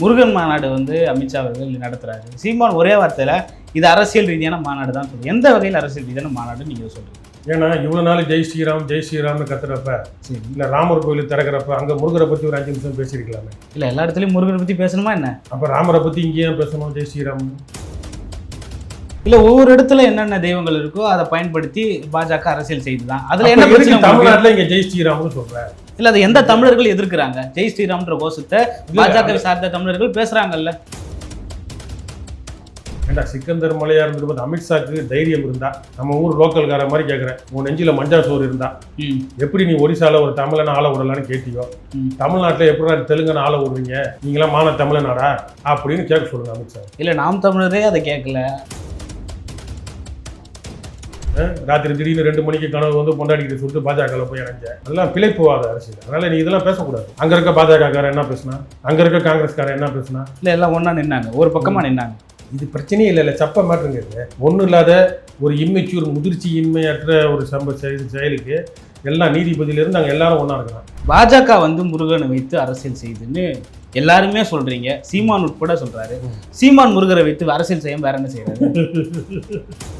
முருகன் மாநாடு வந்து அமித்ஷா அவர்கள் நடத்துறாரு. சீமான் ஒரே வார்த்தையில இது அரசியல் ரீதியான மாநாடு தான் எந்த வகையில் அரசியல் ரீதியான மாநாடு நீங்க சொல்றீங்க? ஏன்னா இவ்வளோ நாள் ஜெய் ஸ்ரீராம் ஜெய் ஸ்ரீராம்னு கத்துறப்ப இல்லை ராமர் கோயில் திறக்கிறப்ப அங்கே முருகரை பற்றி ஒரு அஞ்சு நிமிஷம் பேசியிருக்கலாமே. இல்ல எல்லா இடத்துலயும் முருகனை பத்தி பேசணுமா என்ன? அப்போ ராமரை பற்றி இங்கேயும் பேசணும் ஜெய் ஸ்ரீராம். இல்ல ஒவ்வொரு இடத்துல என்னென்ன தெய்வங்கள் இருக்கோ அதை பயன்படுத்தி பாஜக அரசியல் செய்துதான். அதுல அப்ப என்ன பிரச்சனை? தமிழ்நாட்டில் இங்கே ஜெய் ஸ்ரீராம்னு சொல்கிறேன் இல்ல அது எந்த தமிழர்கள் எதிர்க்கிறாங்க? ஜெய் ஸ்ரீராம்ன்ற கோஷத்தை பாஜக சார்ந்த தமிழர்கள் பேசுறாங்கல்ல. ஏண்டா சிக்கந்தர் மலையா இருந்துட்டு அமித்ஷாக்கு தைரியம் இருந்தா? நம்ம ஊர் லோக்கல்கார மாதிரி கேட்குறேன் உன் நெஞ்சில மஞ்சா சோறு இருந்தா? எப்படி நீ ஒரிசால ஒரு தமிழன் ஆள விடலான்னு கேட்டியோ. தமிழ்நாட்டில் எப்படி தெலுங்கன் ஆள விடுறீங்க? நீங்களாம் மான தமிழனாடா? அப்படின்னு கேட்க சொல்லுங்க அமித்ஷா இல்ல நாம் தமிழரே அதை கேட்கல ராத்திரி திடீர்னு ரெண்டு மணிக்கு கனவு வந்து பொண்டாடிக்கிட்டு சொல்லிட்டு பாஜகவில் போய் இணைஞ்சேன் அதெல்லாம் பிழைப்புவாத அரசியல். அதனால நீ இதெல்லாம் பேசக்கூடாது. அங்க இருக்க பாஜகக்காரன் என்ன பேசுனா? அங்க இருக்க காங்கிரஸ்காரன் என்ன பேசுனா? இல்ல எல்லாம் ஒண்ணா நின்னாங்க. ஒரு பக்கமா நின்னாங்க. இது பிரச்சனையே இல்லை இல்லை சப்ப இது. ஒன்றும் இல்லாத ஒரு இம்மெச்சூர் முதிர்ச்சி இன்மையற்ற ஒரு சம்ப செயல் செயலுக்கு எல்லாம் நீதிபதியிலிருந்து நாங்கள் எல்லாரும் ஒன்றா இருக்கிறோம். பாஜக வந்து முருகனை வைத்து அரசியல் செய்யுதுன்னு எல்லாருமே சொல்றீங்க. சீமான் உட்பட சொல்றாரு. ம். சீமான் முருகரை வைத்து அரசியல் செய்ய வேற என்ன செய்யறாரு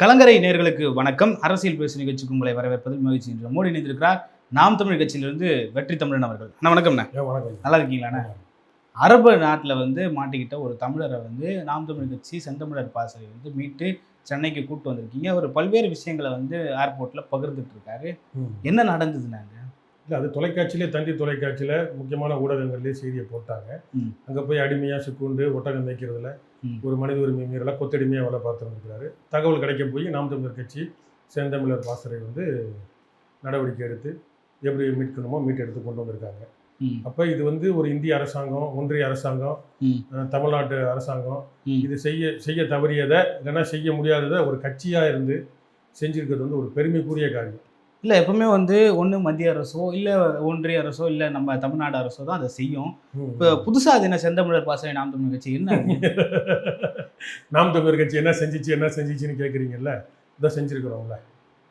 கலங்கரை நேர்களுக்கு வணக்கம். அரசியல் பேசு நிகழ்ச்சிக்கு உங்களை வரவேற்பதில் மகிழ்ச்சி என்று மோடி இணைந்திருக்கிறார். நாம் தமிழ் கட்சியிலிருந்து வெற்றி தமிழன் அவர்கள். அண்ணா வணக்கம்ண்ணா. வணக்கம். நல்லா இருக்கீங்களாண்ணா அரபு நாட்டில் வந்து மாட்டிக்கிட்ட ஒரு தமிழரை வந்து நாம் தமிழ் கட்சி செந்தமிழர் பாசறை வந்து மீட்டு சென்னைக்கு கூட்டு வந்திருக்கீங்க. அவர் பல்வேறு விஷயங்களை வந்து ஏர்போர்ட்டில் பகிர்ந்துட்டு இருக்காரு. என்ன நடந்ததுனாங்க இல்லை அது தொலைக்காட்சியிலே தந்தி தொலைக்காட்சியில் முக்கியமான ஊடகங்கள்லேயே செய்தியை போட்டாங்க. அங்கே போய் அடிமையாக சிக்குண்டு ஒட்டகம் மேய்க்கிறதுல. ஒரு மனித உரிமை மீறல கொத்தடிமையாக வேலை பார்த்துருந்துருக்காரு தகவல் கிடைக்க போய் நாம் தமிழர் கட்சி செந்தமிழர் பாசறை வந்து நடவடிக்கை எடுத்து எப்படி மீட்கணுமோ மீட்டெடுத்து கொண்டு வந்திருக்காங்க. அப்போ இது வந்து ஒரு இந்திய அரசாங்கம் ஒன்றிய அரசாங்கம் தமிழ்நாட்டு அரசாங்கம். இது செய்ய செய்ய தவறியதை இல்லைன்னா செய்ய முடியாததை ஒரு கட்சியாக இருந்து செஞ்சிருக்கிறது வந்து ஒரு பெருமைக்குரிய காரியம். இல்லை எப்பவுமே வந்து ஒன்று மத்திய அரசோ இல்லை ஒன்றிய அரசோ இல்லை நம்ம தமிழ்நாடு அரசோ தான் அதை செய்யும். இப்போ புதுசாக அது என்ன செந்தமிழர் பாசறை நாம் தமிழ் கட்சி என்ன? நாம் தமிழர் கட்சி என்ன செஞ்சிச்சு என்ன செஞ்சிச்சுன்னு கேட்குறீங்கல்ல இதை செஞ்சுருக்கிறோம்ல.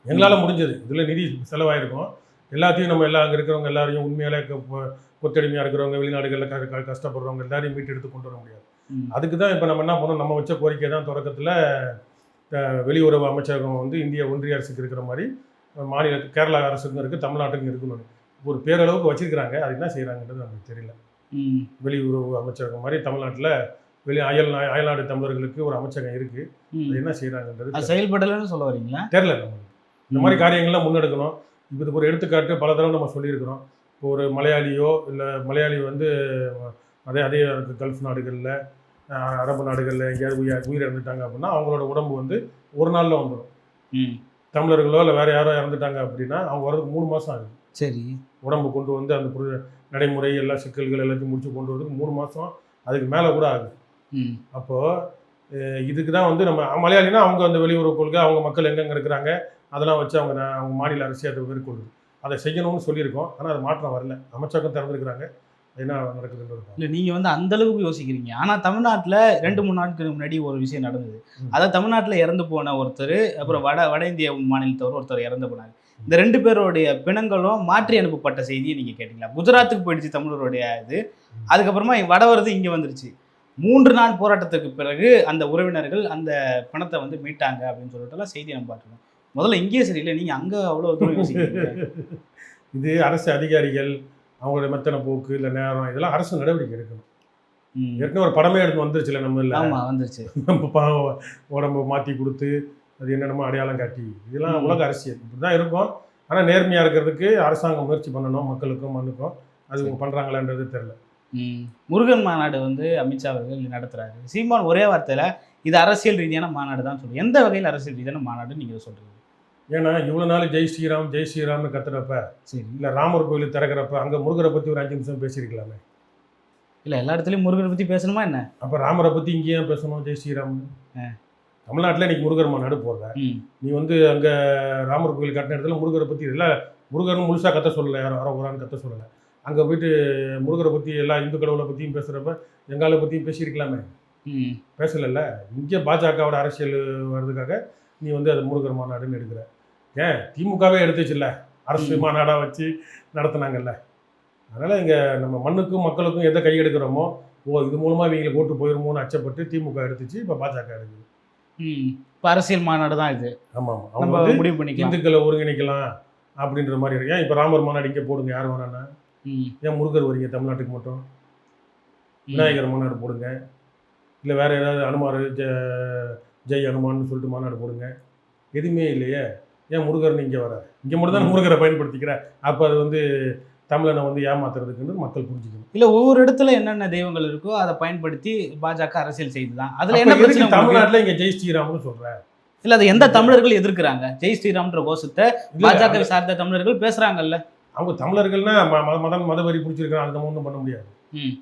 எங்களால் முடிஞ்சது. இதில் நிதி செலவாயிருக்கும். எல்லாத்தையும் நம்ம எல்லாம் அங்கே இருக்கிறவங்க எல்லாரையும் உண்மையாலே கொத்தடிமையாக இருக்கிறவங்க வெளிநாடுகளில் கஷ்டப்படுறவங்க எல்லாரையும் மீட்டெடுத்து கொண்டு வர முடியாது. அதுக்கு தான் இப்போ நம்ம என்ன பண்ணோம் நம்ம வச்ச கோரிக்கை தான் தொடக்கத்தில் வெளியுறவு அமைச்சகம் வந்து இந்திய ஒன்றிய அரசுக்கு இருக்கிற மாதிரி மாநில கேரளா அரசுக்கும் இருக்குது தமிழ்நாட்டுக்கும் இருக்கணும் ஒரு பேரளவுக்கு வச்சிருக்கிறாங்க. அது என்ன செய்கிறாங்கன்றது நமக்கு தெரியல. வெளியுறவு அமைச்சகம் மாதிரி தமிழ்நாட்டில் வெளி அயல் நா- அயல்நாடு தமிழர்களுக்கு ஒரு அமைச்சகம் இருக்குது. அது என்ன செய்கிறாங்கன்றது செயல்படலைன்னு சொல்ல வரீங்களா? தெரில நம்மளுக்கு இந்த மாதிரி காரியங்கள்லாம் முன்னெடுக்கணும். இப்போ இதுக்கு ஒரு எடுத்துக்காட்டு பல தடவை நம்ம சொல்லியிருக்கிறோம். இப்போ ஒரு மலையாளியோ இல்லை மலையாளி வந்து அதே அதே கல்ஃப் நாடுகளில் அரபு நாடுகளில் எங்கேயாவது உயிர் இறந்துட்டாங்க அப்படின்னா அவங்களோட உடம்பு வந்து ஒரு நாளில் வந்துடும் தமிழர்களோ இல்லை வேறு யாரோ இறந்துட்டாங்க அப்படின்னா அவங்க வரதுக்கு மூணு மாதம் ஆகுது. சரி. உடம்பு கொண்டு வந்து அந்த நடைமுறை எல்லா சிக்கல்கள் எல்லாத்தையும் முடிச்சு கொண்டு வரதுக்கு மூணு மாதம் அதுக்கு மேலே கூட ஆகுது. அப்போது இதுக்கு தான் வந்து நம்ம மலையாளினா அவங்க அந்த வெளியுறவு கொள்கை அவங்க மக்கள் எங்கெங்கே இருக்கிறாங்க அதெல்லாம் வச்சு அவங்க அவங்க மாநில அரசு அதை மேற்கொள்ளுது அதை செய்யணும்னு சொல்லியிருக்கோம். ஆனால் அது மாற்றம் வரல. அமைச்சகம் திறந்துருக்குறாங்க. என்ன நடக்குதுன்றது. இல்லை நீங்கள் வந்து அந்த அளவுக்கு யோசிக்கிறீங்க. ஆனால் தமிழ்நாட்டில் ரெண்டு மூணு நாட்களுக்கு முன்னாடி ஒரு விஷயம் நடந்தது. அதாவது தமிழ்நாட்டில் இறந்து போன ஒருத்தர் அப்புறம் வட வட இந்திய மாநிலத்தவர் ஒருத்தர் இறந்து போனார். இந்த ரெண்டு பேருடைய பிணங்களும் மாற்றி அனுப்பப்பட்ட செய்தியை நீங்கள் கேட்டீங்களா? குஜராத்துக்கு போயிடுச்சு தமிழருடைய இது. அதுக்கப்புறமா வட வருது இங்கே வந்துருச்சு. மூன்று நாள் போராட்டத்துக்கு பிறகு அந்த உறவினர்கள் அந்த பணத்தை வந்து மீட்டாங்க அப்படின்னு சொல்லிட்டுலாம் செய்தி நம்ம பார்த்துருக்கோம். முதல்ல இங்கேயே சரியில்லை. நீங்கள் அங்கே அவ்வளோ தூரம் யோசிக்கிறீங்க. இது அரசு அதிகாரிகள் அவங்களுடைய மெத்தனை போக்கு இல்லை நேரம் இதெல்லாம் அரசு நடவடிக்கை எடுக்கணும். ஏற்கனவே ஒரு படமே எடுத்து வந்துருச்சுல நம்ம இல்லை. வந்துருச்சு. நம்ம உடம்பு மாற்றி கொடுத்து அது என்னென்னமோ அடையாளம் காட்டி. இதெல்லாம். உலக அரசியல். இப்படி தான் இருக்கும். ஆனால் நேர்மையாக இருக்கிறதுக்கு அரசாங்கம் முயற்சி பண்ணணும் மக்களுக்கும் மண்ணுக்கும். அது இவங்க பண்ணுறாங்களான்றது தெரில. முருகன் மாநாடு வந்து அமித்ஷா அவர்கள் நடத்துறாரு. சீமான் ஒரே வார்த்தையில இது அரசியல் ரீதியான மாநாடு தான் சொல்றீங்க எந்த வகையில் அரசியல் ரீதியான மாநாடு நீங்க சொல்றீங்க? ஏன்னா இவ்வளோ நாள் ஜெய் ஸ்ரீராம் ஜெய் ஸ்ரீராம்னு கத்துறப்ப சரி. இல்லை ராமர் கோயில் திறக்கிறப்ப அங்கே முருகரை பற்றி ஒரு அஞ்சு நிமிஷம் பேசியிருக்கலாமே? இல்ல எல்லா இடத்துலயும் முருகனை பத்தி பேசணுமா என்ன? அப்போ ராமரை பற்றி இங்கேயும் பேசணும் ஜெய் ஸ்ரீராம்னு? தமிழ்நாட்டில் இன்னைக்கு முருகர் மாநாடு போடுற. நீ வந்து அங்கே ராமர் கோயில் கட்டின இடத்துல முருகரை பற்றி இல்லை முருகர்னு முழுசாக கத்த சொல்லலை யாரும் யாரோ ஒரு கத்த சொல்லலை. அங்கே போயிட்டு முருகரை பற்றி எல்லா இந்து கடவுளை பற்றியும் பேசுகிறப்ப எங்காலை பற்றியும் பேசியிருக்கலாமே. பேசலைல்ல? இங்கே பாஜகவோட அரசியல் வர்றதுக்காக நீ வந்து அது முருகர் மாநாடுன்னு எடுக்கிற. ஏன் திமுகவே எடுத்துச்சுல்ல. அரசு. மாநாடாக வச்சு நடத்துனாங்கல்ல. அதனால் இங்கே நம்ம மண்ணுக்கும் மக்களுக்கும் எதை கையெடுக்கிறோமோ ஓ இது மூலமாக இவங்களுக்கு ஓட்டு போயிருமோன்னு அச்சப்பட்டு திமுக எடுத்துச்சு இப்போ பாஜக எடுக்குது. ம். இப்போ அரசியல் மாநாடு தான் இது. ஆமாம் அவங்க முடிவு பண்ணிக்கலாம். இந்துக்களை ஒருங்கிணைக்கலாம் அப்படின்ற மாதிரி இருக்கு. ஏன் இப்போ ராமர் மாநாடு இங்கே போடுங்க யார் ம். ஏன் முருகர் வரீங்க தமிழ்நாட்டுக்கு மட்டும். விநாயகர் மாநாடு போடுங்க. இல்லை வேற ஏதாவது அனுமார் ஜெ- ஜெய் அனுமான்னு சொல்லிட்டு மாநாடு போடுங்க. எதுவுமே இல்லையே. ஏன் முருகர் இங்கே வர? இங்கே மட்டும் தான் முருகரை பயன்படுத்திக்கிற? அப்போ அது வந்து தமிழனை வந்து ஏமாத்துறதுக்குன்னு மக்கள் புரிஞ்சுக்கணும். இல்ல ஒவ்வொரு இடத்துல என்னென்ன தெய்வங்கள் இருக்கோ அதை பயன்படுத்தி பாஜக அரசியல் செய்துதான். அதுல என்ன பிரச்சனை? தமிழ்நாட்டுல இங்க ஜெய் ஸ்ரீராம்னு சொல்றேன் இல்ல அது எந்த தமிழர்கள் எதிர்க்கிறாங்க? ஜெய் ஸ்ரீராம்ன்ற கோஷத்தை பாஜக சார்ந்த தமிழர்கள் பேசுறாங்கல்ல. அவங்க தமிழர்கள்னா மதம் மதவரி பிடிச்சிருக்காங்க அதை நம்ம ஒன்றும் பண்ண முடியாது.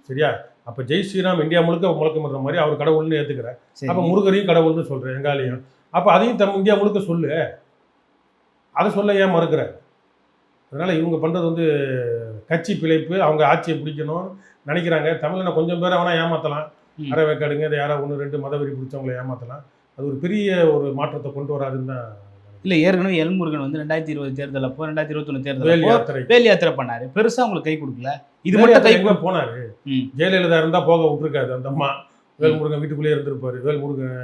சரியா? அப்ப ஜெய் ஸ்ரீராம் இந்தியா முழுக்க முழக்கம் பண்ற மாதிரி அவர் கடவுள்னு ஏத்துக்கிறேன் சரி. அப்ப முருகரையும் கடவுள்னு சொல்றேன் எங்காலையும். அப்ப அதையும் தம் இந்தியா முழுக்க சொல்லு. அதை சொல்ல ஏன் மறுக்கிற? அதனால இவங்க பண்றது வந்து கட்சி பிழைப்பு அவங்க ஆட்சியை பிடிக்கணும் நினைக்கிறாங்க. தமிழனை கொஞ்சம் பேரை வேணா ஏமாத்தலாம். ம். அரை வேக்காடுங்க இதை யாரோ ஒன்று ரெண்டு மதவெறி பிடிச்சவங்களை ஏமாத்தலாம். அது ஒரு பெரிய ஒரு மாற்றத்தை கொண்டு வராதுன்னு தான் இல்ல ஏற்கனவே எல்முருகன் வந்து ரெண்டாயிரத்தி இருபது தேர்தல் அப்போ ரெண்டாயிரத்தி இருபத்தொன்னு தேர்தல் வேல் யாத்திரை. வேல் யாத்திரை பண்ணாரு. பெருசா உங்களுக்கு கை கொடுக்கல. இது மட்டும் கை எங்க போனாரு. ஜெயலலிதா இருந்தா போக விட்டுருக்காரு அந்த அம்மா. வேல்முருகன் வீட்டுக்குள்ளேயே இருந்திருப்பாரு. வேல்முருகன்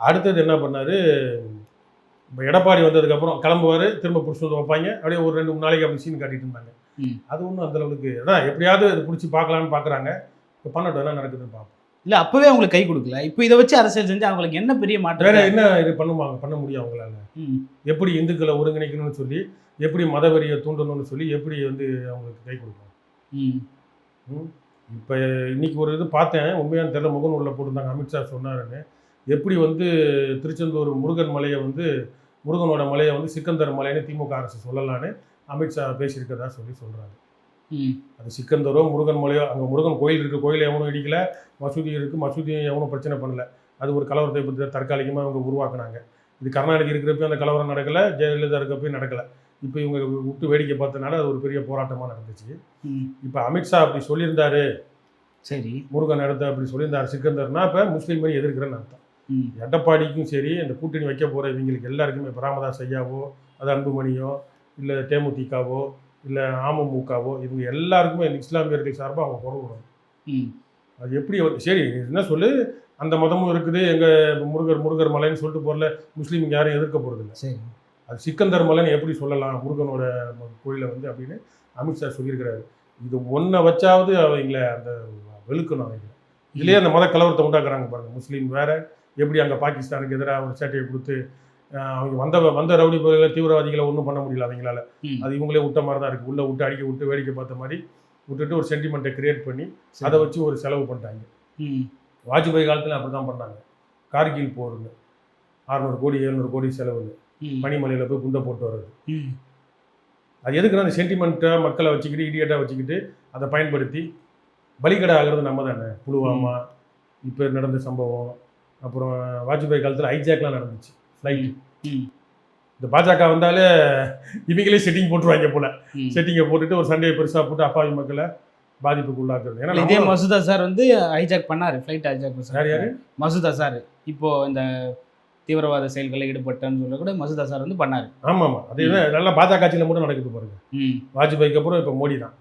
அடுத்தது என்ன பண்ணாரு? இப்போ எடப்பாடி வந்ததுக்கப்புறம் கிளம்புவார் திரும்ப பிடிச்சி வந்து வைப்பாங்க. அப்படியே ஒரு ரெண்டு மூணு நாளைக்கு அப்படி சீன் காட்டிட்டு இருந்தாங்க. அது ஒன்றும் அந்த அளவுக்கு அதான் எப்படியாவது இது பிடிச்சி பார்க்கலான்னு பார்க்குறாங்க. இப்போ பண்ணட்டும் என்ன நடக்குதுன்னு பார்ப்போம். இல்ல அப்பவே அவங்களுக்கு கை கொடுக்கல. இப்போ இதை வச்சு அரசியல் செஞ்சு அவங்களுக்கு என்ன பெரிய வேற மாற்றம் என்ன இது பண்ணுவாங்க பண்ண முடியும் அவங்களால. எப்படி இந்துக்களை ஒருங்கிணைக்கணும்னு சொல்லி எப்படி மதவெறியை தூண்டணும்னு சொல்லி எப்படி வந்து அவங்களுக்கு கை ம். இப்போ இன்னைக்கு ஒரு இது பார்த்தேன். உண்மையான தெரியல முகநூலில் போட்டிருந்தாங்க. அமித்ஷா சொன்னாருன்னு. எப்படி வந்து திருச்செந்தூர் முருகன் மலையை வந்து முருகனோட மலையை வந்து சிக்கந்தர் மலைன்னு திமுக அரசு சொல்லலான்னு அமித்ஷா பேசியிருக்கதா சொல்லி சொல்கிறாங்க அது சிக்கந்தரோ முருகன் மலையோ அங்கே முருகன் கோயில் இருக்குது கோயிலை எவனும் இடிக்கல மசூதி இருக்குது மசூதியும் எவனும் பிரச்சனை பண்ணல. அது ஒரு கலவரத்தை பற்றி தற்காலிகமாக அவங்க உருவாக்குனாங்க. இது கர்நாடகா இருக்கிறப்ப அந்த கலவரம் நடக்கலை ஜெயலலிதா இருக்கப்பயும் நடக்கலை. இப்போ இவங்க விட்டு வேடிக்கை பார்த்தனால அது ஒரு பெரிய போராட்டமாக நடந்துச்சு. இப்போ அமித்ஷா அப்படி சொல்லியிருந்தாரு சரி. முருகன் இடத்த அப்படி சொல்லியிருந்தார் சிக்கந்தர்னா இப்போ முஸ்லீம் மாதிரி எதிர்க்கிறேன்னு அர்த்தம். எடப்பாடிக்கும் சரி இந்த கூட்டணி வைக்க போகிற இவங்களுக்கு எல்லாருக்குமே இப்போ ராமதாஸ் ஐயாவோ அது அன்புமணியோ இல்லை தேமுதிகவோ இல்லை அமமுகவோ இவங்க எல்லாருக்குமே இந்த இஸ்லாமியர்கள் சார்பாக அவங்க குரல் விடணும் ம். அது எப்படி சரி என்ன சொல்லு அந்த மதமும் இருக்குது எங்கள் முருகர் முருகர் மலைன்னு சொல்லிட்டு போகல முஸ்லீம் யாரும் எதிர்க்க போகிறதில்ல சரி. அது சிக்கந்தர் மலைன்னு எப்படி சொல்லலாம் முருகனோட கோயிலை வந்து அப்படின்னு அமித்ஷா சொல்லியிருக்கிறாரு. இது ஒன்றை வச்சாவது அவங்கள அந்த வெளுக்கணும் அவங்க இதுலேயே அந்த மத கலவரத்தை உண்டாக்குறாங்க பாருங்க முஸ்லீம் வேற எப்படி அங்கே பாகிஸ்தானுக்கு எதிராக ஒரு சேட்டையை கொடுத்து அவங்க வந்த வந்த ரவுடி பகுதிகளை தீவிரவாதிகளை ஒன்றும் பண்ண முடியல அவங்களால அது இவங்களே விட்ட மாதிரி தான் இருக்குது உள்ளே விட்டு அடிக்க விட்டு வேடிக்கை பார்த்த மாதிரி விட்டுட்டு ஒரு சென்டிமெண்ட்டை கிரியேட் பண்ணி. அதை வச்சு ஒரு செலவு பண்ணிட்டாங்க. வாஜ்பாய் காலத்தில் அப்படி தான் பண்ணாங்க. கார்கில் போருங்க அறநூறு கோடி எழுநூறு கோடி செலவுன்னு. ம். பனிமலையில் போய் குண்டை போட்டு வர்றது. அது எதுக்குன்னா அந்த சென்டிமெண்ட்டாக மக்களை வச்சுக்கிட்டு இடியட்டாக வச்சுக்கிட்டு அதை பயன்படுத்தி பலிகடை ஆகிறது நம்ம தானே. புலுவாமா இப்போ நடந்த சம்பவம் அப்புறம் வாஜ்பாய் காலத்தில் ஹைஜாக்லாம் நடந்துச்சு. ஃப்ளைட் இந்த பாஜக வந்தாலே இவங்களே செட்டிங் போட்டுருவாங்க போல. செட்டிங்கை போட்டுட்டு ஒரு சண்டையை பெருசாக போட்டு அப்பாவி மக்களை பாதிப்புக்கு உள்ளாக்குறது. ஏன்னா இதே மசூதா சார் வந்து ஹைஜாக் பண்ணாரு ஃப்ளைட் ஹைஜாக் யார் யாரு? மசூதா சார். இப்போ இந்த தீவிரவாத செயல்களில் ஈடுபட்டன்னு சொல்ல கூட மசூதா சார் வந்து பண்ணாரு. ஆமாம். ஆமாம் அது நல்லா பாஜக ஆட்சியில் மட்டும் நடக்குது பாருங்க. வாஜ்பாய்க்கு அப்புறம் இப்போ மோடி தான்.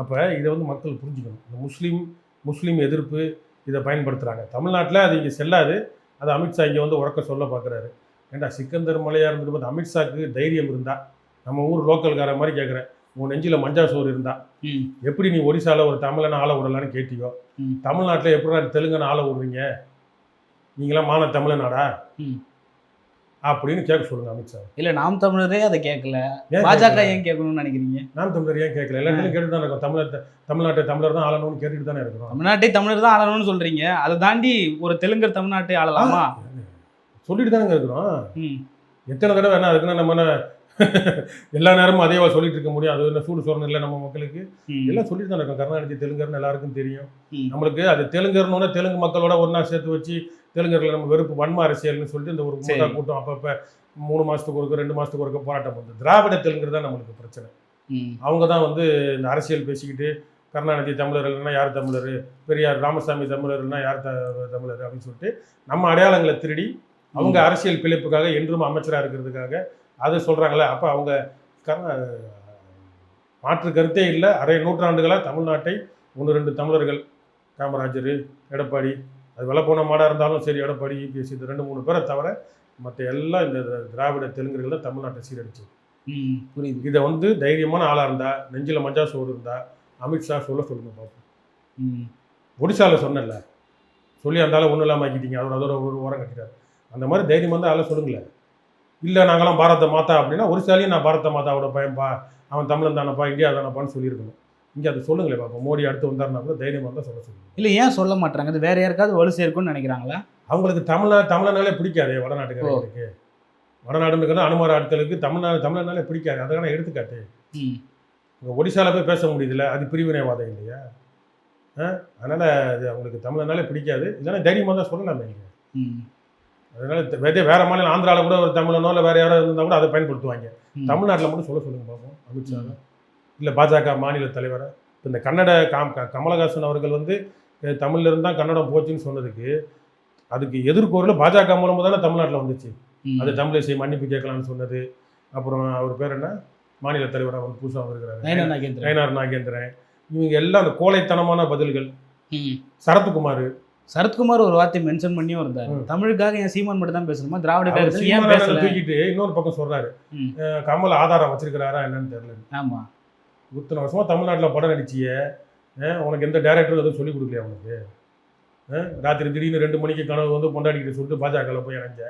அப்போ இதை வந்து மக்கள் புரிஞ்சுக்கணும். இந்த முஸ்லீம் முஸ்லீம் எதிர்ப்பு இதை பயன்படுத்துகிறாங்க தமிழ்நாட்டில் அது இங்கே செல்லாது. அது அமித்ஷா இங்கே வந்து உறக்க சொல்ல பார்க்குறாரு ஏண்டா சிக்கந்தர் மலையாக இருந்துட்டு பார்த்து அமித்ஷாக்கு தைரியம் இருந்தா? நம்ம ஊர் லோக்கல்கார மாதிரி கேட்குறேன் உன் நெஞ்சில் மஞ்சா சோறு இருந்தா? ம். எப்படி நீ ஒடிசால ஒரு தமிழனை ஆள விடலான்னு கேட்டியோ. தமிழ்நாட்டில் எப்படி தெலுங்கனை ஆள விடுறீங்க? நீங்களாம் மான தமிழனாடா? ம். அப்படின்னு கேட்க சொல்லுங்க அமித்ஷா இல்ல நாம் தமிழரே அதை கேட்கல. பாஜக? ஏன் கேட்கணும்னு நினைக்கிறீங்க? நாம் தமிழர் ஏன் கேட்கல? எல்லாத்தையும் கேட்டு தான் இருக்கோம். தமிழர் தமிழ்நாட்டை தமிழர் தான் ஆளணும்னு கேட்டுட்டு தானே இருக்கிறோம் தமிழ்நாட்டை தமிழர் தான் ஆளணும்னு சொல்றீங்க. அதை தாண்டி ஒரு தெலுங்கர் தமிழ்நாட்டை ஆளலாமா? சொல்லிட்டு தானே இருக்கிறோம். ம். எத்தனை தடவை என்ன இருக்குன்னா நம்ம எல்லா நேரமும் அதேவா சொல்லிட்டு இருக்க முடியும். அது என்ன சூடு சொரணம் இல்லை நம்ம மக்களுக்கு. எல்லாம் சொல்லிட்டு தான் இருக்கோம். கருணாநிதி தெலுங்கர்னு எல்லாருக்கும் தெரியும். நம்மளுக்கு அது தெலுங்கர்னு தெலுங்கு மக்களோட ஒன்றா சேர்த்து வச்சு தெலுங்கர்களை நம்ம வெறுப்பு வன்ம அரசியல்னு சொல்லிட்டு இந்த ஒரு. கூட்டா கூட்டம் அப்பப்போ மூணு மாதத்துக்கு ஒருக்க ரெண்டு மாதத்துக்கு ஒருக்க போராட்டம் பண்ணுது. திராவிட தெலுங்கர் தான் நம்மளுக்கு பிரச்சனை. அவங்க தான் வந்து இந்த அரசியல் பேசிக்கிட்டு கருணாநிதி தமிழர் இல்லைன்னா யார் தமிழர்? பெரியார் ராமசாமி தமிழர்னா யார் த தமிழர்? அப்படின்னு சொல்லிட்டு நம்ம அடையாளங்களை திருடி அவங்க அரசியல் பிழைப்புக்காக என்றும் அமைச்சராக இருக்கிறதுக்காக அதை சொல்கிறாங்களே அப்போ அவங்க கர- மாற்று கருத்தே இல்லை. அரை நூற்றாண்டுகளாக தமிழ்நாட்டை ஒன்று ரெண்டு தமிழர்கள் காமராஜர் எடப்பாடி அது வெள்ள போன மாடாக இருந்தாலும் சரி எடப்பாடி இபிஎஸ் இது ரெண்டு மூணு பேரை தவிர மற்ற எல்லாம் இந்த திராவிட தெலுங்கர்கள் தான் தமிழ்நாட்டை சீரடிச்சு ம் புரியுது. இதை வந்து தைரியமான ஆளாக இருந்தா நெஞ்சில் மஞ்சா சோறு இருந்தா அமித்ஷா சொல்ல சொல்லுங்க பார்ப்போம் ம். ஒடிசாவில் சொன்னேன்ல சொல்லி அந்த ஆளை ஒன்றும் இல்லாமல் ஆக்கிட்டீங்க அதோட அதோட ஒரு ஓரம் கட்டிட்டார். அந்த மாதிரி தைரியம் வந்து ஆளை சொல்லுங்களேன். இல்லை நாங்களாம் பாரத மாதா அப்படின்னா ஒரிசாலையும் நான் பாரத மாதாவோட பையன்பா அவன் தமிழன் தானப்பா இந்தியா தானப்பான்னு சொல்லியிருக்கணும். இங்கே அதை சொல்லுங்களேன் பாப்பா மோடி அடுத்து வந்தாருன்னா கூட தைரியமாக இருந்தால் சொல்ல சொல்லுங்க. இல்லை ஏன் சொல்ல மாட்டாங்க அது வேற யாருக்காவது வலு சேர்க்கும்னு நினைக்கிறாங்களா? அவங்களுக்கு தமிழ தமிழனாலே பிடிக்காது வடநாட்டுக்காரங்களுக்கு வடநாடுங்கிறது அனுமார ஆட்களுக்கு தமிழ்நாடு தமிழனாலே பிடிக்காது. அதுக்கான எடுத்துக்காட்டு. இங்கே ஒடிசாவில் போய் பேச முடியுதுல்ல அது பிரிவினைவாதம் இல்லையா? ஆ? அதனால் அது அவங்களுக்கு தமிழனாலே பிடிக்காது. இல்லைன்னா தைரியமாக தான் சொல்லலாமே நீங்கள் அதனால வேற வேற மாநிலம் ஆந்திராவில் கூட ஒரு தமிழனோ இல்லை வேற யாரோ இருந்தால் கூட அதை பயன்படுத்துவாங்க. தமிழ்நாட்டில் மட்டும் சொல்ல சொல்லுங்க பார்ப்போம் அமித்ஷா இல்லை பாஜக மாநில தலைவரை. இப்போ இந்த கன்னட காம் கமலஹாசன் அவர்கள் வந்து தமிழ்ல இருந்து தான் கன்னடம் போச்சுன்னு சொன்னதுக்கு அதுக்கு எதிர்கோரில் பாஜக மூலமாக தானே தமிழ்நாட்டில் வந்துச்சு. அது தமிழிசை மன்னிப்பு கேட்கலாம்னு சொன்னது. அப்புறம் அவர் பேர் என்ன? மாநில தலைவராக வந்து புதுசாக நாகேந்திரன். நயனார் நாகேந்திரன். இவங்க எல்லாம் அந்த கோழைத்தனமான பதில்கள். சரத்குமார் சரத்குமார் ஒரு வார்த்தை மென்ஷன் பண்ணியும் இருந்தார். தமிழுக்காக ஏன் சீமான் மட்டும் தான் பேசணுமா? திராவிட ஏன் பேசல? தூக்கிட்டு இன்னொரு பக்கம் சொல்றாரு. கமல் ஆதாரம் வச்சிருக்கிறாரா என்னன்னு தெரியல. ஆமா. இத்தனை வருஷமா தமிழ்நாட்டில் படம் நடிச்சிய. உனக்கு எந்த டேரக்டரும் எதுவும் சொல்லிக் கொடுக்கலையா உனக்கு? ராத்திரி திடீர்னு ரெண்டு மணிக்கு கனவு வந்து பொண்டாடிக்கிட்டு சொல்லிட்டு பாஜகவில் போய் இணைஞ்ச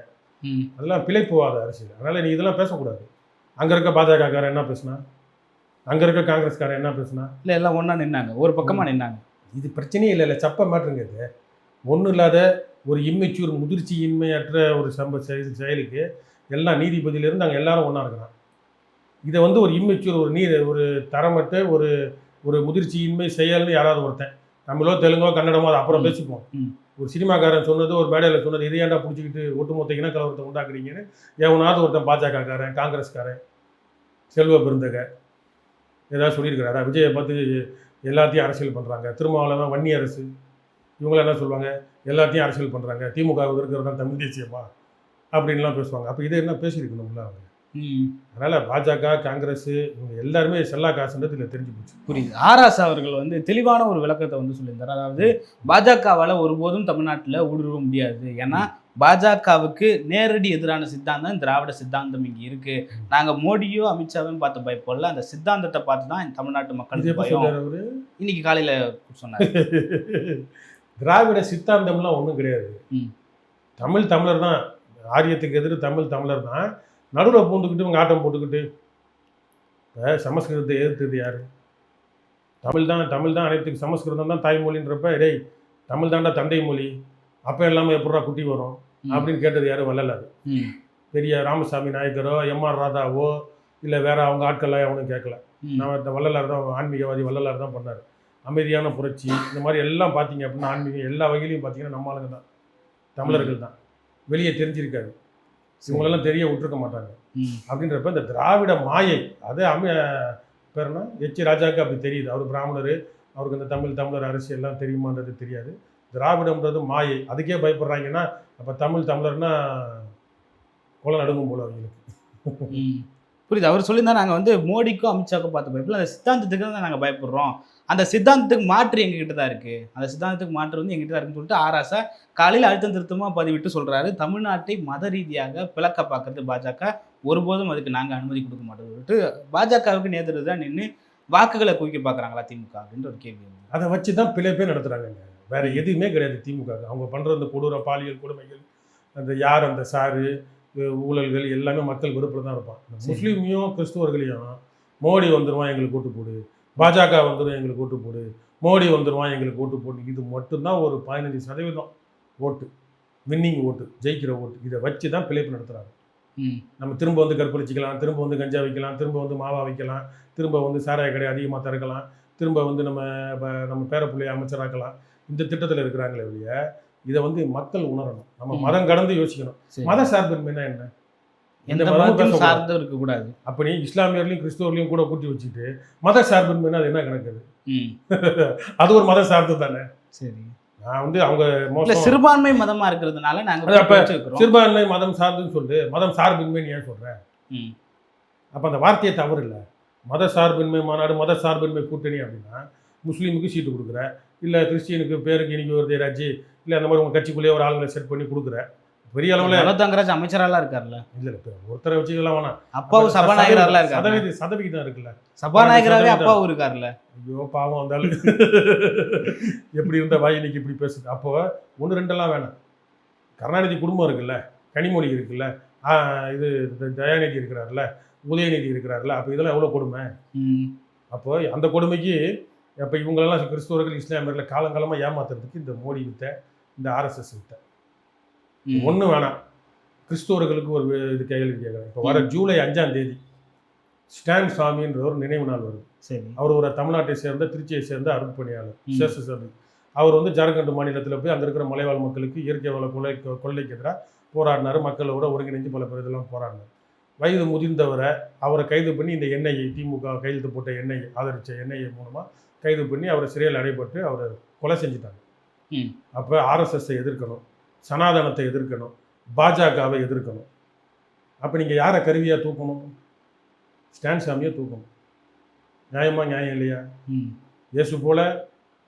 ம். அதெல்லாம் பிழைப்புவாத அரசியல். அதனால நீ இதெல்லாம் பேசக்கூடாது. அங்க இருக்க பாஜகக்காரன் என்ன பேசுனா? அங்க இருக்க காங்கிரஸ்காரன் என்ன பேசுனா? இல்லை எல்லாம் ஒண்ணா நின்னாங்க. ஒரு பக்கமா நின்னாங்க. இது பிரச்சனையே இல்லை இல்லை சப்ப மேட்ருங்க இது. ஒன்றும் இல்லாத ஒரு இம்மெச்சூர் முதிர்ச்சி இன்மையற்ற ஒரு சம்ப செய- செயலுக்கு எல்லாம் நீதிபதியிலிருந்து அங்கே எல்லாரும் ஒன்றா இருக்கிறான் இதை வந்து ஒரு இம்மெச்சூர் ஒரு நீர் ஒரு தரமற்ற ஒரு ஒரு முதிர்ச்சி இன்மை செயல்னு யாராவது ஒருத்தன். தமிழோ தெலுங்கோ கன்னடமோ அதை அப்புறம். பேசிப்போம். ஒரு சினிமாக்காரன் சொன்னது ஒரு மேடையில் சொன்னது இதை ஏன்டா பிடிச்சிக்கிட்டு ஒட்டுமொத்த இனக்கலவரத்தை உண்டாக்குறீங்கன்னு எவனாவது ஒருத்தன் பாஜகக்காரன் காங்கிரஸ்காரன் செல்வ பெருந்தக ஏதாவது சொல்லியிருக்கிறாரா. விஜயை பார்த்து எல்லாத்தையும் அரசியல் பண்ணுறாங்க திருமாவளவன் வன்னி அரசு இவங்களாம் என்ன சொல்லுவாங்க? எல்லாத்தையும் அரசியல் பண்ணுறாங்க திமுக இருக்கிறது தான் தமிழ் தேசியமா? அப்படின்லாம் பேசுவாங்க. அப்போ இதை என்ன பேசியிருக்கணும்ல அவங்க? அதனால் பாஜக காங்கிரஸ் இவங்க எல்லாருமே செல்லா காசுன்றது இதில் தெரிஞ்சு போச்சு. புரியுது. ஆராஸ் அவர்கள் வந்து தெளிவான ஒரு விளக்கத்தை வந்து சொல்லியிருந்தார். அதாவது பாஜகவால ஒருபோதும் தமிழ்நாட்டில் ஊடுருவ முடியாது. ஏன்னா பாஜகவுக்கு நேரடி எதிரான சித்தாந்தம் திராவிட சித்தாந்தம் இங்க இருக்கு. நாங்க மோடியோ அமித்ஷாவையும் பார்த்து பயப்படல அந்த சித்தாந்தத்தை பார்த்து தான் தமிழ்நாட்டு மக்களுக்கு பயம். இன்னைக்கு காலையில சொன்னார். திராவிட சித்தாந்தம்லாம் ஒன்றும் கிடையாது. தமிழ் தமிழர் தான். ஆரியத்துக்கு எதிர் தமிழ் தமிழர் தான். நடுவில் பூந்துக்கிட்டு இவங்க ஆட்டம் போட்டுக்கிட்டு சமஸ்கிருதத்தை எதிர்த்தது யாரு? தமிழ் தான் தமிழ் தான் அனைத்துக்கு சமஸ்கிருதம் தான் தாய்மொழின்றப்ப டேய் தமிழ் தான்டா தந்தை மொழி. அப்போ இல்லாமல் எப்படா குட்டி வரும்? அப்படின்னு கேட்டது யாரும் வள்ளலார் பெரிய ராமசாமி நாயக்கரோ எம்ஆர் ராதாவோ இல்லை வேற அவங்க ஆட்கள்லாம் எவனும் கேட்கல. நான் வள்ளலார் தான் ஆன்மீகவாதி வள்ளலார் தான் பண்ணார். அமைதியான புரட்சி இந்த மாதிரி எல்லாம் பார்த்தீங்க அப்படின்னா ஆன்மீகம் எல்லா வகையிலையும் பார்த்தீங்கன்னா நம்ம ஆளுங்க தான். தமிழர்கள் தான். வெளியே தெரிஞ்சிருக்காது. இவங்களெல்லாம் தெரிய விட்டுருக்க மாட்டாங்க. அப்படின்றப்ப இந்த திராவிட மாயை அது அம பேர்னா எச். ராஜாவுக்கு அப்படி தெரியுது. அவர் பிராமணர் அவருக்கு இந்த தமிழ் தமிழர் அரசியல்லாம் தெரியுமான்றது தெரியாது. திராவிடம்ன்றது மாயை. அதுக்கே பயப்படுறாங்கன்னா அப்போ தமிழ் தமிழர்னா கொலை நடுங்கும் போல அவங்களுக்கு. புரியுது? அவர் சொல்லியிருந்தா நாங்கள் வந்து மோடிக்கும் அமித்ஷாக்கும் பார்த்து பயப்படல. அந்த சித்தாந்தத்துக்கு தான் நாங்கள் பயப்படுறோம். அந்த சித்தாந்தத்துக்கு மாற்று எங்ககிட்ட தான் இருக்குது அந்த சித்தாந்தத்துக்கு மாற்று வந்து எங்ககிட்ட தான் இருக்குன்னு சொல்லிட்டு ஆராசா காலையில் அழுத்தம் திருத்தமாக பதிவிட்டு சொல்கிறாரு தமிழ்நாட்டை மத ரீதியாக பிளக்க பார்க்கறது பாஜக ஒருபோதும் அதுக்கு நாங்கள் அனுமதி கொடுக்க மாட்டோம். சொல்லிட்டு பாஜகவுக்கு நேதர் தான் நின்று வாக்குகளை குவிக்க பார்க்குறாங்களா திமுக அப்படின்ற ஒரு கேள்வி அதை வச்சு தான் பிழைப்பே நடத்துகிறாங்க வேற எதுவுமே கிடையாது திமுக அவங்க பண்ணுற அந்த கொடூர பாலியல் கொடுமைகள் அந்த யார் அந்த சாரு ஊழல்கள் எல்லாமே மக்கள் வெறுப்பில் தான் இருப்பான். முஸ்லீமையும் கிறிஸ்துவர்களையும் மோடி வந்துருவான் எங்களுக்கு ஓட்டு போடு. பாஜக வந்துடும் எங்களுக்கு ஓட்டு போடு. மோடி வந்துருவான் எங்களுக்கு ஓட்டு போடு. இது மட்டும்தான் ஒரு பதினஞ்சு சதவீதம் ஓட்டு. வின்னிங் ஓட்டு ஜெயிக்கிற ஓட்டு. இதை வச்சு தான் பிழைப்பு நடத்துகிறாங்க நம்ம திரும்ப வந்து கற்பழிச்சிக்கலாம் திரும்ப வந்து கஞ்சா வைக்கலாம் திரும்ப வந்து மாவா வைக்கலாம் திரும்ப வந்து சாராய கடை அதிகமாக திறக்கலாம் திரும்ப வந்து நம்ம நம்ம பேரப்பிள்ளைய அமைச்சராக்கலாம். இந்த திட்டத்தில் இருக்கிறாங்களே ஒழிய இதை வந்து மக்கள் உணரணும். நம்ம. மதம் கடந்து யோசிக்கணும். மத சார்பின்மைனா என்ன எந்த மதமும். சார்ந்தும் இருக்கக்கூடாது. அப்படி இஸ்லாமியர்லையும் கிறிஸ்தவர்களையும் கூட கூட்டி வச்சுட்டு மத சார்பின்மைனா அது என்ன கணக்கு அது? ஒரு மத சார்ந்து தானே. சரி. நான் வந்து அவங்க சிறுபான்மை மதமா இருக்கிறதுனால நாங்க அது அப்ப வச்சிருக்கிறோம் சிறுபான்மை மதம் சார்ந்துன்னு சொல்லு. மதம் சார்பின்மைன்னு ஏன் சொல்ற? ம். அப்போ அந்த வார்த்தையே தவறு இல்லை. மத சார்பின்மை மாநாடு மத சார்பின்மை கூட்டணி அப்படின்னா முஸ்லீமுக்கு சீட்டு கொடுக்குற இல்லை கிறிஸ்டியனுக்கு பேருக்கு இன்னைக்கு ஒரு தேராஜி இல்லை அந்த மாதிரி உங்கள் கட்சிக்குள்ளேயே ஒரு ஆளுங்களை செட் பண்ணி கொடுக்குற. பெரிய அளவில் மனோ தங்கராஜ் அமைச்சராலாம் இருக்கார்ல. இல்லை இல்லை ஒருத்தரை வச்சுக்கலாம் வேணாம். அப்பாவும் சபாநாயகராலாம் இருக்காரு சதவீத சதவிகிதம் இருக்குல்ல. சபாநாயகராவே சதவீதம். அப்பாவும் இருக்காருல்ல ஐயோ பாவம் வந்தாலும் எப்படி இருந்த வாய் இன்னைக்கு இப்படி பேசுது? அப்போ ஒன்று ரெண்டெல்லாம் வேணாம். கருணாநிதி குடும்பம் இருக்குல்ல கனிமொழி இருக்குல்ல இது தயாநிதி இருக்கிறார்ல உதயநிதி இருக்கிறார்ல அப்போ இதெல்லாம் எவ்வளோ கொடுமை. அப்போ அந்த கொடுமைக்கு அப்போ இவங்களெல்லாம் கிறிஸ்தவர்கள் இஸ்லாமியர்களை காலங்காலமாக ஏமாத்துறதுக்கு இந்த மோடி வித்த இந்த ஆர்எஸ்எஸ் வித்த ம். ஒன்றும் வேணாம். கிறிஸ்தவர்களுக்கு ஒரு இது கேள்வி கேட்குறேன். இப்போ வர ஜூலை அஞ்சாம் தேதி ஸ்டான் சாமின்ற ஒரு நினைவு நாள் வருது. சரி. அவர் ஒரு தமிழ்நாட்டை சேர்ந்த திருச்சியை சேர்ந்த அருட்பணியாளர் ம். சேஷ சாமி அவர் வந்து ஜார்க்கண்ட் மாநிலத்தில் போய் அங்கே இருக்கிற மலைவாழ் மக்களுக்கு இயற்கை வள கொலை கொள்ளைக்கு எதிராக போராடினார். மக்களோட ஒருங்கிணைஞ்சு பல பேர் இதெல்லாம் போராடினார். வயது முதிர்ந்தவரை அவரை கைது பண்ணி இந்த எண்ணெயை திமுக கையெழுத்து போட்ட எண்ணெய் ஆதரித்த எண்ணெயை மூலமாக கைது பண்ணி அவரை சிறையில் அடைபட்டு அவரை கொலை செஞ்சுட்டாங்க. அப்போ ஆர்எஸ்எஸ்ஸை எதிர்க்கணும். சனாதனத்தை எதிர்க்கணும். பாஜகவை எதிர்க்கணும். அப்போ நீங்கள் யாரை கருவியாக தூக்கணும்? ஸ்டான் சாமியை தூக்கணும். நியாயமா நியாயம் இல்லையா? ம். இயேசு போல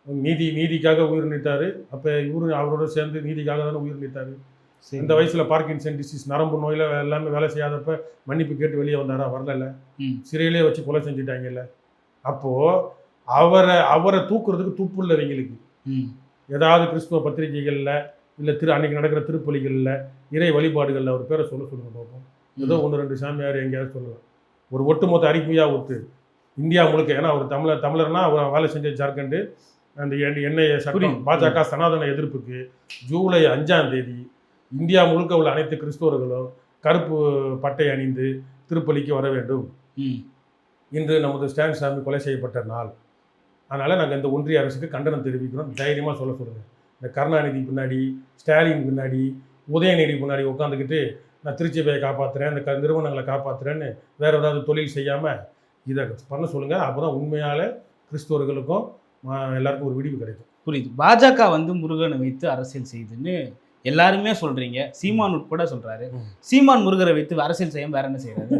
நீதி நீதிக்காக உயிர் நீத்தாரு. அப்போ இவரு அவரோட சேர்ந்து நீதிக்காக தானே உயிர் நீத்தாரு. இந்த வயசில் பார்க்கின்சன் டிசீஸ் நரம்பு நோயில் எல்லாமே வேலை செய்யாதப்ப மன்னிப்பு கேட்டு வெளியே வந்தாரா? வரல. சிறையிலே வச்சு கொலை செஞ்சுட்டாங்கல்ல. அப்போது அவரை அவரை தூக்குறதுக்கு துப்பு இல்லை இவங்களுக்கு. ஏதாவது கிறிஸ்துவ பத்திரிகைகளில் இல்லை திரு அன்னைக்கு நடக்கிற திருப்பலிகளில் இறை வழிபாடுகளில் அவர் பேரை சொல்ல சொல்லுங்க பார்ப்போம். ஏதோ ஒன்று ரெண்டு சாமியார் எங்கேயாவது சொல்லலாம். ஒரு ஒட்டுமொத்த அறிக்கையாக ஒத்து. இந்தியா முழுக்க ஏன்னா அவர் தமிழர் தமிழர்னா அவர் வேலை செஞ்ச ஜார்க்கண்டு அந்த எண்ணெய் சட்டம். பாஜக சனாதன எதிர்ப்புக்கு ஜூலை அஞ்சாம் தேதி இந்தியா முழுக்க உள்ள அனைத்து கிறிஸ்தவர்களும் கருப்பு பட்டை அணிந்து திருப்பலிக்கு வர வேண்டும். இன்று நமது ஸ்டான் சாமி கொலை செய்யப்பட்ட நாள். அதனால் நாங்கள் இந்த ஒன்றிய அரசுக்கு கண்டனம் தெரிவிக்கிறோம். தைரியமாக சொல்ல சொல்லுங்கள் இந்த கருணாநிதி பின்னாடி ஸ்டாலின் பின்னாடி உதயநிதி பின்னாடி உட்காந்துக்கிட்டு நான் திருச்சிபையை காப்பாற்றுறேன் இந்த க நிறுவனங்களை காப்பாற்றுறேன்னு வேறு ஏதாவது தொழில் செய்யாமல் இதை பண்ண சொல்லுங்கள் அப்போ தான் உண்மையால் கிறிஸ்தவர்களுக்கும் எல்லாருக்கும் ஒரு விடிவு கிடைக்கும். புரியுது. பாஜக வந்து முருகனை வைத்து அரசியல் செய்யுதுன்னு எல்லாருமே சொல்றீங்க. சீமான் உட்பட சொல்றாரு. சீமான் முருகரை வைத்து அரசியல் செய்யாம வேற என்ன செய்யறாரு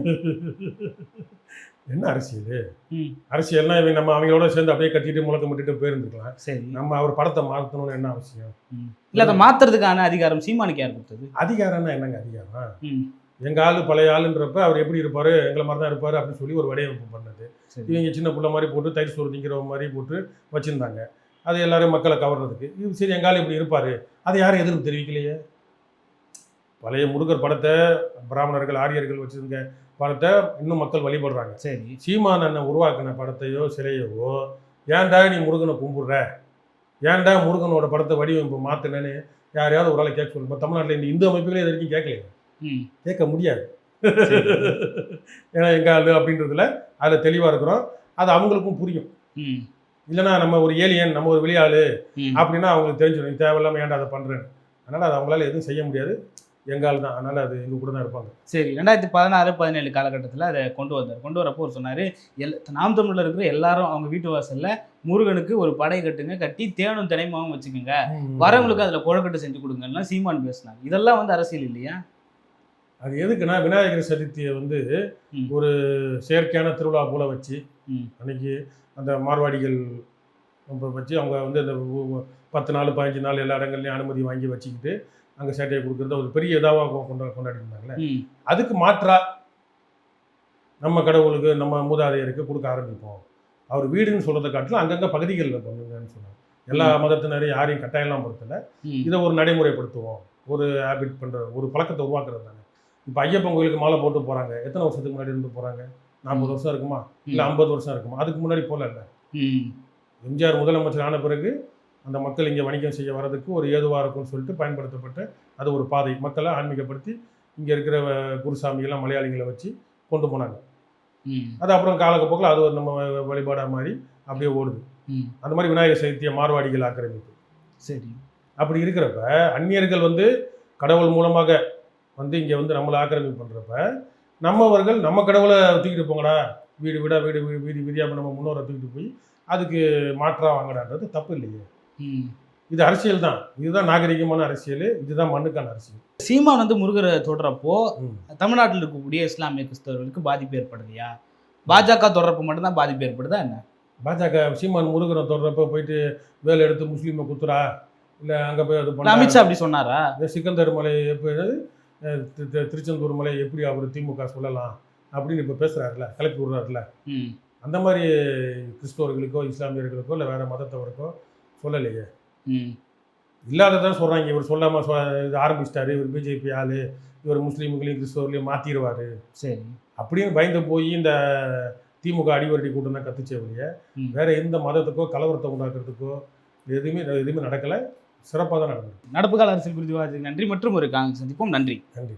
என்ன அரசியல். அரசியல்னா இவங்க நம்ம அவங்களோட சேர்ந்து அப்படியே கட்டிட்டு முழக்கம் விட்டுட்டு போயிருந்துருக்கலாம். சரி. நம்ம அவர் படத்தை மாற்றணும்னு என்ன அவசியம்? இல்ல அதை மாத்துறதுக்கான அதிகாரம் சீமானுக்கு யார் கொடுத்தது? அதிகாரம்னா என்னங்க அதிகாரம். எங்க ஆளு பழைய ஆளுன்றப்ப அவர் எப்படி இருப்பாரு? எங்களை மாதிரி தான் இருப்பாரு அப்படின்னு சொல்லி ஒரு வடிவமைப்பு பண்ணது. இவங்க சின்ன புள்ள மாதிரி போட்டு தயிர் சோறு திங்கிற மாதிரி போட்டு வச்சிருந்தாங்க. அது எல்லாரும் மக்களை கவர்றதுக்கு. இது சரி எங்க ஆளு இப்படி இருப்பாரு. அதை யாரும் எதிர்ப்பு தெரிவிக்கலையே? பழைய முருகர் படத்தை பிராமணர்கள் ஆரியர்கள் வச்சிருந்த படத்தை இன்னும் மக்கள் வழிபடுறாங்க. சரி. சீமான் அண்ணன் உருவாக்கின படத்தையோ சிலையவோ ஏன்டா நீ முருகனை கும்பிடுற? ஏன்டா முருகனோட படத்தை வடிவமைப்பு மாத்தினேன்னு யாரையாவது ஒரு ஆளை கேட்க சொல்லுங்க. தமிழ்நாட்டில் இந்த இந்து அமைப்புகளே இது வரைக்கும் கேட்கலையே. ம். கேட்க முடியாது. ஏன்னா எங்க ஆளு அப்படின்றதுல அதில் தெளிவாக இருக்கிறோம். அது அவங்களுக்கும் புரியும். ம். இல்லைன்னா நம்ம ஒரு ஏலியன் நம்ம ஒரு வெளியாளு. அப்படின்னா அவங்களுக்கு தெரிஞ்சிடும். நீ தேவையில்லாமல் ஏன்டா அதை பண்ணுறேன்னு அதனால் அது அவங்களால எதுவும் செய்ய முடியாது. எங்க ஆள் தான். அதனால் அது எங்கள் கூட தான் இருப்பாங்க. சரி ரெண்டாயிரத்தி பதினாறு பதினேழு காலகட்டத்தில் அதை கொண்டு வந்தார். கொண்டு வரப்போ அவர் சொன்னார் எல் நாம் தமிழில் இருக்கிற எல்லாரும் அவங்க வீட்டு வாசல்ல முருகனுக்கு ஒரு படை கட்டுங்க கட்டி தேனும் தினைமாவும் வச்சுக்கோங்க. வரவங்களுக்கு அதில் குழக்கட்டை செஞ்சு கொடுங்கன்னா சீமான் பேசினார். இதெல்லாம் வந்து அரசியல் இல்லையா? அது எதுக்குன்னா விநாயகர் சதுர்த்தியை வந்து. ஒரு செயற்கையான திருவிழா போல வச்சு. அன்னைக்கு அந்த மார்வாடிகள் வச்சு அவங்க வந்து அந்த பத்து நாள் பதினஞ்சு நாள் எல்லா இடங்கள்லையும் அனுமதி வாங்கி வச்சுக்கிட்டு அங்கே சேட்டையை கொடுக்குறத ஒரு பெரிய இதாவாக கொண்டா கொண்டாடி இருந்தாங்களே. அதுக்கு மாற்றா நம்ம கடவுளுக்கு நம்ம மூதாதையருக்கு கொடுக்க ஆரம்பிப்போம் அவர் வீடுன்னு சொல்கிறத காட்டிலும் அங்கங்கே பகுதிகளில் பண்ணுங்கன்னு சொன்னாங்க எல்லா மதத்தினரையும் யாரையும் கட்டாயம்லாம் பொறுத்தல. இதை ஒரு நடைமுறைப்படுத்துவோம் ஒரு ஹேபிட் பண்ணுற ஒரு பழக்கத்தை உருவாக்குறது இப்போ ஐயப்பன் கோயிலுக்கு மாலை போட்டு போகிறாங்க எத்தனை வருஷத்துக்கு முன்னாடி இருந்து போகிறாங்க நாற்பது வருஷம் இருக்குமா? இல்லை ஐம்பது வருஷம் இருக்குமா? அதுக்கு முன்னாடி போல இல்லை. எம்ஜிஆர் முதலமைச்சர் ஆன பிறகு அந்த மக்கள் இங்கே வணிகம் செய்ய வர்றதுக்கு ஒரு ஏதுவாக இருக்கும்னு சொல்லிட்டு பயன்படுத்தப்பட்ட அது ஒரு பாதை. மக்களை ஆன்மீகப்படுத்தி இங்கே இருக்கிற குருசாமிகள்லாம் மலையாளிகளை வச்சு கொண்டு போனாங்க. அது அப்புறம் காலக்கப்போக்கில் அது ஒரு நம்ம வழிபாடாக மாறி அப்படியே ஓடுது. அந்த மாதிரி விநாயகர் சதுர்த்தியை மார்வாடிகள் ஆக்கிரமிப்பு. சரி. அப்படி இருக்கிறப்ப அந்நியர்கள் வந்து கடவுள் மூலமாக வந்து இங்கே வந்து நம்மளை ஆக்கிரமிப்பு பண்ணுறப்ப நம்மவர்கள் நம்ம கடவுளை தூக்கிட்டு போங்கடா. வீடு வீடா வீடு வீடு வீதி வீதியாக நம்ம முன்னோரை தூக்கிட்டு போய் அதுக்கு மாற்றா வாங்கடான்றது தப்பு இல்லையே. இது அரசியல் தான். இதுதான் நாகரிகமான அரசியல் இதுதான் மண்ணுக்கான அரசியல். சீமான் வந்து முருகரை தொடரப்போ. தமிழ்நாட்டில் இருக்கக்கூடிய இஸ்லாமிய கிறிஸ்தவர்களுக்கு பாதிப்பு ஏற்படுதுயா பாஜக தொடரப்ப மட்டும்தான் பாதிப்பு ஏற்படுதா என்ன? பாஜக சீமான் முருகனை தொடர்றப்ப போயிட்டு வேலை எடுத்து முஸ்லீமை குத்துறா? இல்லை அங்கே போய் அது பண்ணா? அமித்ஷா அப்படி சொன்னாரா? இந்த சிக்கந்தர் மலை எப்போ திருச்செந்தூர் மலை எப்படி அவர் திமுக சொல்லலாம் அப்படின்னு இப்போ பேசுகிறாருல கிளப்பி விடுறாருல. அந்த மாதிரி கிறிஸ்தவர்களுக்கோ இஸ்லாமியர்களுக்கோ இல்லை வேற மதத்தவருக்கோ சொல்லலையே. இல்லாததான் சொல்கிறாங்க இவர் சொல்லாமல் சொ இது ஆரம்பிச்சிட்டாரு. இவர் பிஜேபி ஆளு. இவர் முஸ்லீம்களையும் கிறிஸ்தவர்களையும் மாற்றிடுவார் சரி. அப்படின்னு பயந்து போய் இந்த திமுக அடிவரடி கூட்டம் தான் கத்துச்சே ஒழிய ம். வேற எந்த மதத்துக்கோ கலவரத்தை உண்டாக்குறதுக்கோ எதுவுமே எதுவுமே நடக்கலை. சிறப்பாக தான் நடந்தது நடப்பு கால அரசியல் குறித்து நன்றி மற்றும் ஒரு காங்கிரஸ் சந்திப்போம். நன்றி. நன்றி.